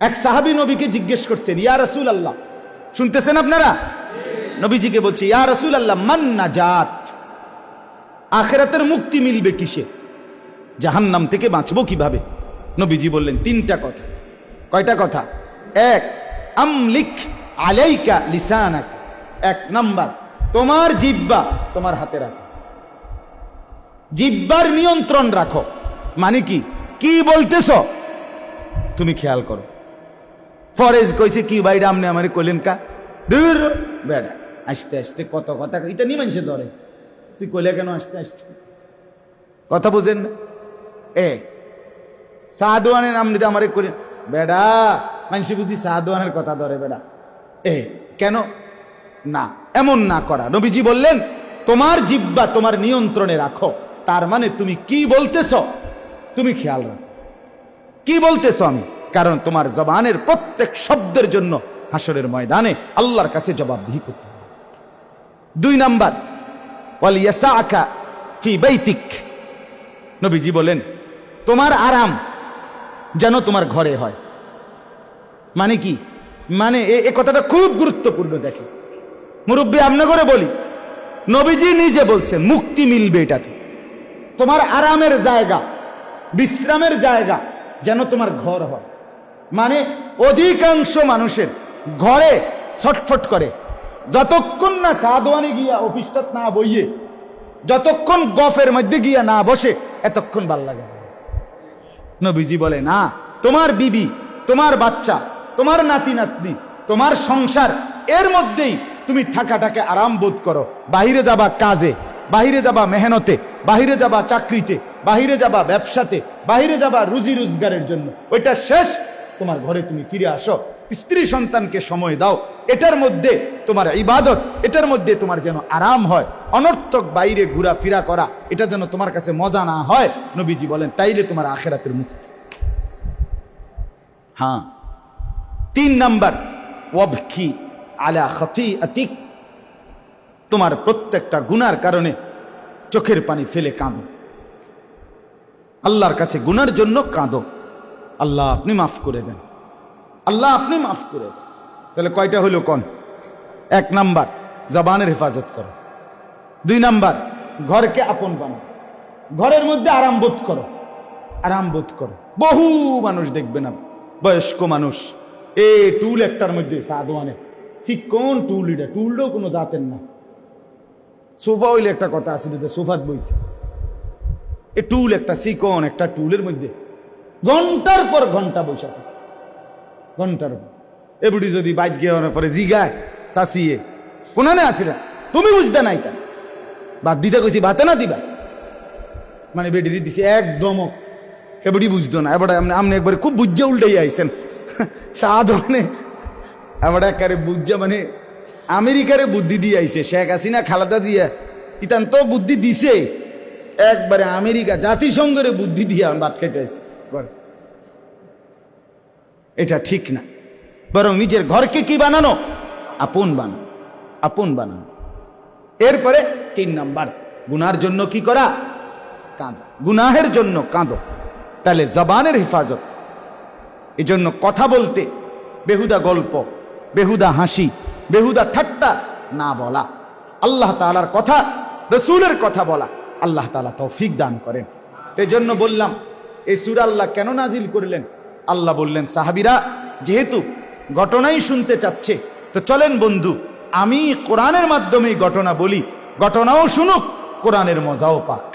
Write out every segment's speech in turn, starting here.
এক সাহাবি নবীকে জিজ্ঞেস করছেন, ইয়া রসুল আল্লাহ শুনতেছেন আপনারা? নবীজিকে বলছে, ইয়া রসুল আল্লাহ মান নাজাত? আখেরাতের মুক্তি মিলবে কিসে? জাহান্নাম থেকে বাঁচবো কীভাবে? নবীজি বললেন, তিনটা কথা। কয়টা কথা? এক, আমলিক আলাইকা লিসানাক। এক নাম্বার, তোমার জিব্বা তোমার হাতে রাখো। জিব্বার নিয়ন্ত্রণ রাখো। মানে কি? কি বলতেছ? তুমি খেয়াল করো। ফরেজ কইছে, কি ভাই রামনে আমারে কইলেন কা? দূর, বেড়া, আস্তে আস্তে, কত কথা এটা নি মানুষে ধরে। তুই কইলে কেন আস্তে আস্তে? কথা বুঝেন না? এ, সাদওয়ানের নাম নিতে আমারে কইলেন? বেড়া মানুষ বুঝি সাদওয়ানের কথা ধরে, বেড়া। এ, কেন? না, এমন না করা। নবীজি বললেন, তোমার জিব্বা তোমার নিয়ন্ত্রণে রাখো। তার মানে তুমি কি বলতেছ? তুমি খেয়াল রাখো। কি বলতেছ আমি? কারণ তোমার জবানের প্রত্যেক শব্দের জন্য হাসরের ময়দানে আল্লাহর কাছে জবাবদিহি করতে হবে। দুই নাম্বার নবীজি বলেন, তোমার আরাম যেন তোমার ঘরে হয়। মানে কি? মানে এ কথাটা খুব গুরুত্বপূর্ণ দেখে। মুরব্বী আমনা করে বলি, নবীজি নিজে বলছেন, মুক্তি মিলবে এটাতে। তোমার আরামের জায়গা, বিশ্রামের জায়গা যেন তোমার ঘর হয়। মানে অধিকাংশ মানুষের ঘরে ছটফট করে। যতক্ষণ না সাদওয়ানি গিয়া অফিসটা না বইয়ে, যতক্ষণ গফের মধ্যে গিয়া না বসে, এতক্ষণ ভালো লাগে। নবীজি বলে, না, তোমার বিবি, তোমার বাচ্চা, তোমার নাতি নাতনি তোমার সংসার, এর মধ্যেই তুমি থাকাটাকে আরাম বোধ করো। বাহিরে যাবা কাজে, বাহিরে যাবা মেহনতে, বাহিরে যাবা চাকরিতে, বাহিরে যাবা ব্যবসাতে, বাহিরে যাবা রুজি রোজগারের জন্য। ওইটা শেষ তোমার ঘরে তুমি ফিরে আসো। স্ত্রী সন্তানকে সময় দাও। এটার মধ্যে তোমার ইবাদত, এটার মধ্যে তোমার যেন আরাম হয়। অনর্থক বাইরে ঘোরাফেরা করা, এটা যেন তোমার কাছে মজা না হয়, নবীজি বলেন, তাইলে তোমার আখেরাতের মুক্তি। হ্যাঁ। তিন নাম্বার, ওয়াবকি আলা খতি আতিক তোমার প্রত্যেকটা গুনার কারণে চোখের পানি ফেলে কাঁদো। আল্লাহর কাছে গুনার জন্য কাঁদো। আল্লাহ আপনি মাফ করে দেন। আল্লাহ আপনি মাফ করে দেন। তাহলে কয়টা হলো কন? এক নাম্বার, জবানের হেফাজত করো। দুই নাম্বার, ঘরকে আপন বানাও। ঘরের মধ্যে আরাম বোধ করো। আরাম বোধ করো। বহু মানুষ দেখবে না বয়স্ক মানুষ। এ টুল একটার মধ্যে সাদওয়ানে ঠিক কোন টুল এটা? টুলটাও কোনো জাতের না। সোফা হইলে একটা কথা আসছিল যে সোফাত বইছে। এ টুল একটা, সিকন একটা টুলের মধ্যে। ঘণ্টার পর ঘণ্টা বৈশা থাকে ঘণ্টার পর। এবুড়ি যদি বাইক গিয়ে পরে জিগায় সাসিয়ে কোনানে আসিরা তুমি বুঝতে নাই তা। বাদ দিতে কইছি, ভাতে না দিবা? মানে বেডিরি দিছে একদম এবড়ি বুঝতো না। এবার আপনি আপনি একবারে খুব বুঝে উল্টাই আইছেন। সাদ মানে এবার একারে বুঝছে মানে আমেরিকারে বুদ্ধি দিয়ে আইছে। শেখ হাসিনা, খালাদা জিয়া, ইতান তো বুদ্ধি দিছে। একবারে আমেরিকা জাতিসংঘের বুদ্ধি দিয়ে ভাত খাইতে আইছে। করে। এটা ঠিক না। বরং নিজের ঘরকে কি বানানো? আপন বানানো। আপন বানানো। এরপরে তিন নাম্বার, গুনার জন্য কি করা? কাঁদো। গুনাহের জন্য কাঁদো। তাহলে জবানের হেফাজত। এই জন্য কথা বলতে বেহুদা গল্প, বেহুদা হাসি, বেহুদা ঠাট্টা না বলা। আল্লাহ তালার কথা, রসুলের কথা বলা। আল্লাহ তালা তৌফিক দান করেন। এই জন্য বললাম এই সুরা আল্লাহ কেন নাজিল করলেন? আল্লাহ বললেন, সাহাবিরা, যেহেতু ঘটনাই শুনতে চাচ্ছে, তো চলেন বন্ধু, আমি কোরআনের মাধ্যমে ঘটনা বলি। ঘটনাও শুনুক, কোরআনের মজাও পাক।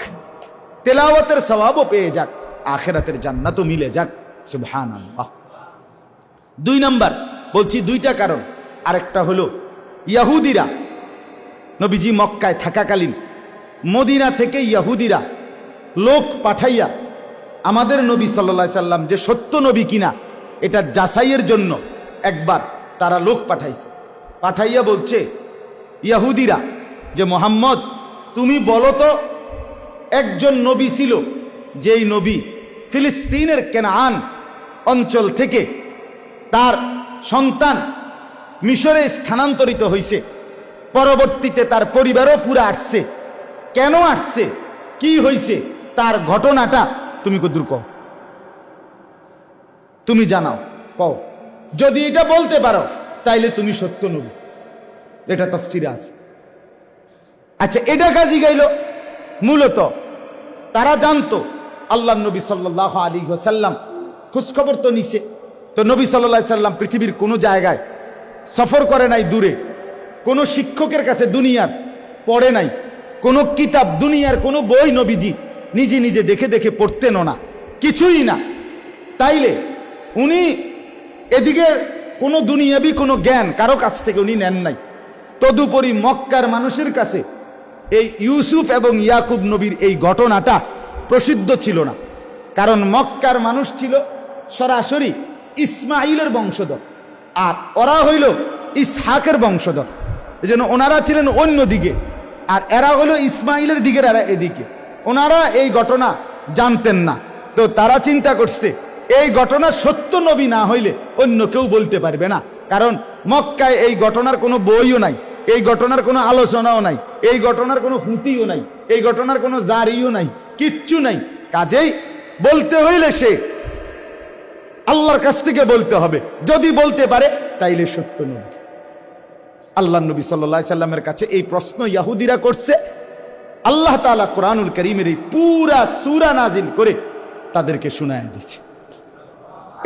তেলাওয়াতের স্বভাবও পেয়ে যাক, আখেরাতের জান্নাতও মিলে যাক। সুবহান দুই নাম্বার, বলছি দুইটা কারণ। আরেকটা হলো, ইয়াহুদিরা, নবীজি মক্কায় থাকাকালীন মদিনা থেকে ইয়াহুদিরা লোক পাঠাইয়া আমাদের নবী সাল্লা সাল্লাম যে সত্য নবী কিনা, এটা যাচাইয়ের জন্য একবার তারা লোক পাঠাইছে। পাঠাইয়া বলছে, ইয়াহুদিরা, যে মোহাম্মদ, তুমি বলো তো, একজন নবী ছিল যেই নবী ফিলিস্তিনের কেনান অঞ্চল থেকে তার সন্তান মিশরে স্থানান্তরিত হয়েছে পরবর্তীতে তার পরিবারও পুরা আসছে। কেন আসছে? কি হয়েছে তার ঘটনাটা তুমি কদ্দুর কও। তুমি জানাও, কও। যদি এটা বলতে পারো, তাইলে তুমি সত্য নবী। এটা তফসিরে আছে। আচ্ছা এটা কাজী গাইল। মূলত তারা জানতো আল্লাহ নবী সাল্লাহ আলী সাল্লাম খোঁজখবর তো নিছে। তো নবী সাল্লাহ সাল্লাম পৃথিবীর কোনো জায়গায় সফর করে নাই দূরে। কোনো শিক্ষকের কাছে দুনিয়ার পড়ে নাই। কোনো কিতাব, দুনিয়ার কোনো বই নবীজি নিজে নিজে দেখে দেখে পড়তেনও না, কিছুই না। তাইলে উনি এদিকে কোনো দুনিয়াবি কোনো জ্ঞান কারও কাছ থেকে উনি নেন নাই। তদুপরি মক্কার মানুষের কাছে এই ইউসুফ এবং ইয়াকুব নবীর এই ঘটনাটা প্রসিদ্ধ ছিল না। কারণ মক্কার মানুষ ছিল সরাসরি ইসমাইলের বংশধর আর ওরা হইল ইসহাকের বংশধর। এই জন্য ওনারা ছিলেন অন্য দিকে আর এরা হলো ইসমাইলের দিকের, এরা এদিকে। ওনারা এই ঘটনা জানতেন না। তো তারা চিন্তা করছে, এই ঘটনা সত্য নবী না হইলে অন্য কেউ বলতে পারবে না। কারণ মক্কায় এই ঘটনার কোনো বইও নাই, এই ঘটনার কোনো আলোচনাও নাই, এই ঘটনার কোনো হুঁতিও নাই, এই ঘটনার কোনো জারিও নাই, কিচ্ছু নাই। কাজেই বলতে হইলে সে আল্লাহর কাছ থেকে বলতে হবে। যদি বলতে পারে, তাইলে সত্য নবী। আল্লাহ নবী সাল্লাহ সাল্লামের কাছে এই প্রশ্ন ইয়াহুদিরা করছে আল্লাহ তালা কোরআনুল করিমের এই পুরা সুরা নাজিল করে তাদেরকে শুনায় দিছে।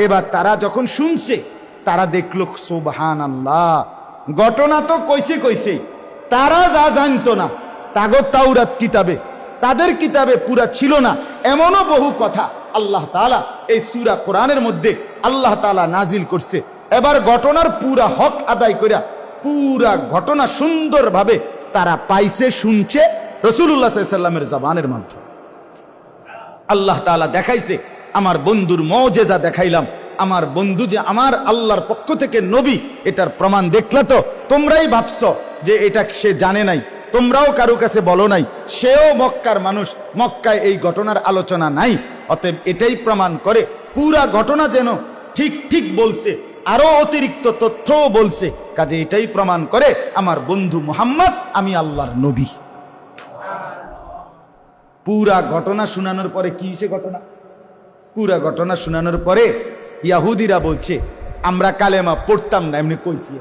এবার তারা যখন শুনছে, তারা দেখল সোবহান আল্লাহ ঘটনা তো কইছে কইছে, তারা যা জানতো না তাগর তাওরাত কিতাবে, তাদের কিতাবে পুরা ছিল না, এমনও বহু কথা আল্লাহ তালা এই সুরা কোরআনের মধ্যে আল্লাহ তালা নাজিল করছে। এবার ঘটনার পুরা হক আদায় করিয়া পুরা ঘটনা সুন্দরভাবে তারা পাইছে, শুনছে রসুল্লাহ সাল্লামের জবানের মাধ্যমে। আল্লাহ তাআলা দেখাইছে, আমার বন্ধুর মজেজা দেখাইলাম। আমার বন্ধু যে আমার আল্লাহর পক্ষ থেকে নবী, এটার প্রমাণ দেখলে তো তোমরাই ভাবছ যে এটা সে জানে নাই। তোমরাও কারও কাছে বলো নাই, সেও মক্কার মানুষ, মক্কায় এই ঘটনার আলোচনা নাই। অতএব এটাই প্রমাণ করে, পুরা ঘটনা যেন ঠিক ঠিক বলছে আরও অতিরিক্ত তথ্যও বলছে। কাজে এটাই প্রমাণ করে, আমার বন্ধু মুহাম্মদ, আমি আল্লাহর নবী। পুরা ঘটনা শোনানোর পরে কি সে ঘটনা? পুরা ঘটনা শোনানোর পরে ইয়াহুদিরা বলছে, আমরা কালেমা পড়তাম না, এমনি কইছি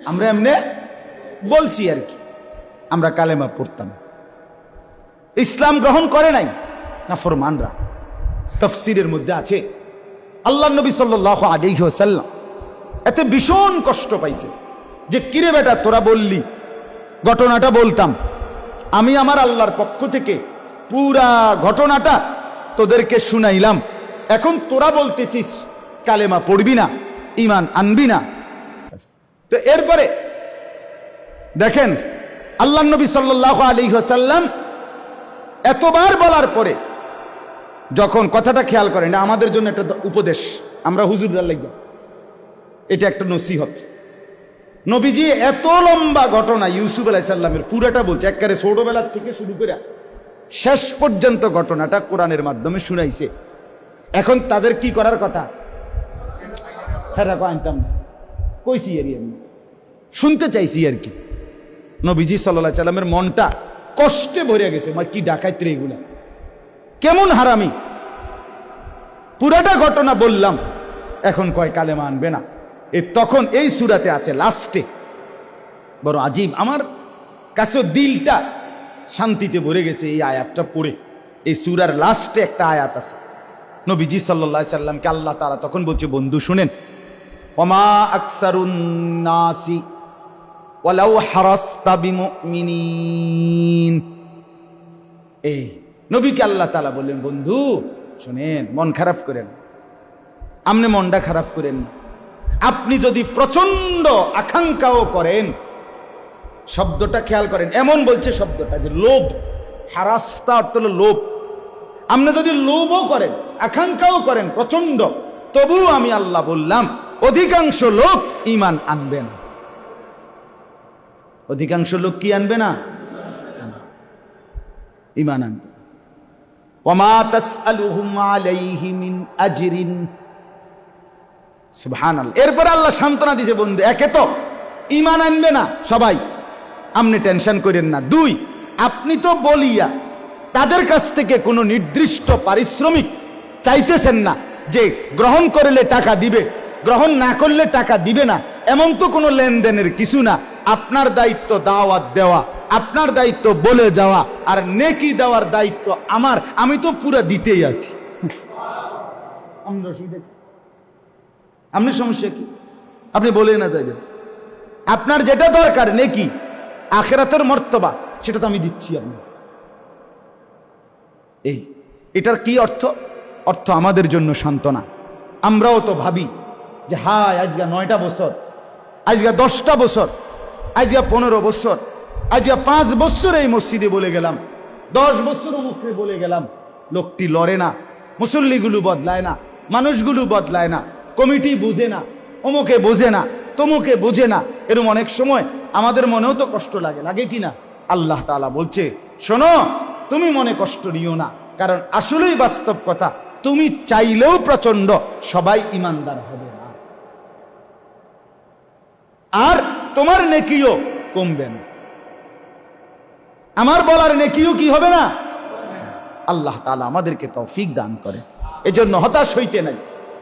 আমরা এমনি বলছি আর কি, আমরা কালেমা পড়তাম ইসলাম গ্রহণ করে নাই না ফরমানরা? তফসিরের মধ্যে আছে আল্লাহ নবী সাল্লাহ আলিহাসাল্লাম এত ভীষণ কষ্ট পাইছে যে, কিরে বেটা, তোরা বললি ঘটনাটা বলতাম। আমি আমার আল্লাহর পক্ষ থেকে পুরা ঘটনাটা তোদেরকে শুনাইলাম। এখন তোরা বলতেছিস, কালেমা পড়বি না ইমান আনবি না। তো এরপরে দেখেন, আল্লাহ নবী সাল্লাহ আলী সাল্লাম এতবার বলার পরে যখন কথাটা খেয়াল করেন আমাদের জন্য একটা উপদেশ, আমরা হুজুররা লাগবে। এটা একটা নসিহত। নবীজি, এত লম্বা ঘটনা ইউসুফ আলাইসাল্লামের পুরাটা বলছে, একবারে ছোটবেলার থেকে শুরু করে শেষ পর্যন্ত ঘটনাটা কোরআনের মাধ্যমে শুনাইছে। এখন তাদের কি করার কথা? হ্যাঁ আনতাম না। কইছি আর আমি। শুনতে চাইছি আর কি। নবীজি সাল্লাহ সাল্লামের মনটা কষ্টে ভরে গেছে, মা, কি ডাকাইতে রে এগুলা? কেমন হারামি? পুরাটা ঘটনা বললাম, এখন কয় কালেমা আনবে না। এ তখন এই সুরাতে আছে, লাস্টে। বড় আজীব, আমার কাছে দিলটা শান্তিতে ভরে গেছে এই আয়াতটা পড়ে। এই সুরার লাস্টে একটা আয়াত আছে। নবীজি সাল্লা সাল্লামকে আল্লাহ তারা তখন বলছে, বন্ধু, শুনেন। ওমা আকসারুন নাসি ওয়ালাউ হারাস্তা এই নবীকে আল্লাহ তালা বললেন, বন্ধু, শুনেন, মন খারাপ করেন। আপনি মনটা খারাপ করেন না। আপনি যদি প্রচণ্ড আকাঙ্ক্ষাও করেন, শব্দটা খেয়াল করেন, এমন বলছে শব্দটা যে লোভ, হারাস্তা অর্থ হলো লোভ। আপনি যদি লোভও করেন, আকাঙ্ক্ষাও করেন প্রচণ্ড তবুও আমি আল্লাহ বললাম, অধিকাংশ লোক ইমান আনবে না। অধিকাংশ লোক কি আনবে না? ইমান আনবে। ওমা তাসআলুহুম আলাইহি মিন আজরিন সুবহানাল্লাহ। এরপর আল্লাহ সান্ত্বনা দিছে, বন্ধু, একে তো ইমান আনবে না, সবাই। আপনি টেনশন করেন না। দুই, আপনি তো বলিয়া তাদের কাছ থেকে কোনো নির্দিষ্ট পারিশ্রমিক চাইতেছেন না যে গ্রহণ করলে টাকা দিবে, গ্রহণ না করলে টাকা দিবে না, এমন তো কোনো লেনদেনের কিছু না। আপনার দায়িত্ব দাওয়াত দেওয়া, আপনার দায়িত্ব বলে যাওয়া, আর নেকি দেওয়ার দায়িত্ব আমার। আমি তো পুরো দিতেই আছি। আমরা কি? আপনার সমস্যা কি? আপনি বলে না যাবেন আপনার যেটা দরকার, নেকি? আখেরাতের মর্তবা, সেটা তো আমি দিচ্ছি আপনি এই, এটার কি অর্থ? অর্থ আমাদের জন্য সান্ত্বনা। আমরাও তো ভাবি যে, হায় আজকে নয়টা বছর আজকে দশটা বছর আজকে পনেরো বছর আজকে পাঁচ বছর এই মসজিদে বলে গেলাম। দশ বছর মুখে বলে গেলাম। লোকটি লড়ে না, মুসল্লিগুলো বদলায় না, মানুষগুলো বদলায় না। কমিটি বুঝে না, অমুকে বোঝে না, তমুকে বোঝে না এরকম অনেক সময় আমাদের মনেও তো কষ্ট লাগে লাগে কি না? আল্লাহ তাআলা বলছে, শোনো, তুমি মনে কষ্ট নিও না, কারণ আসলেই বাস্তব কথা, তুমি চাইলেও প্রচণ্ড সবাই ইমানদার হবে না। আর তোমার নেকিও কমবে না। আমার বলার নেকিও কি হবে না? আল্লাহ তালা আমাদেরকে তৌফিক দান করে এজন্য হতাশ হইতে নাই।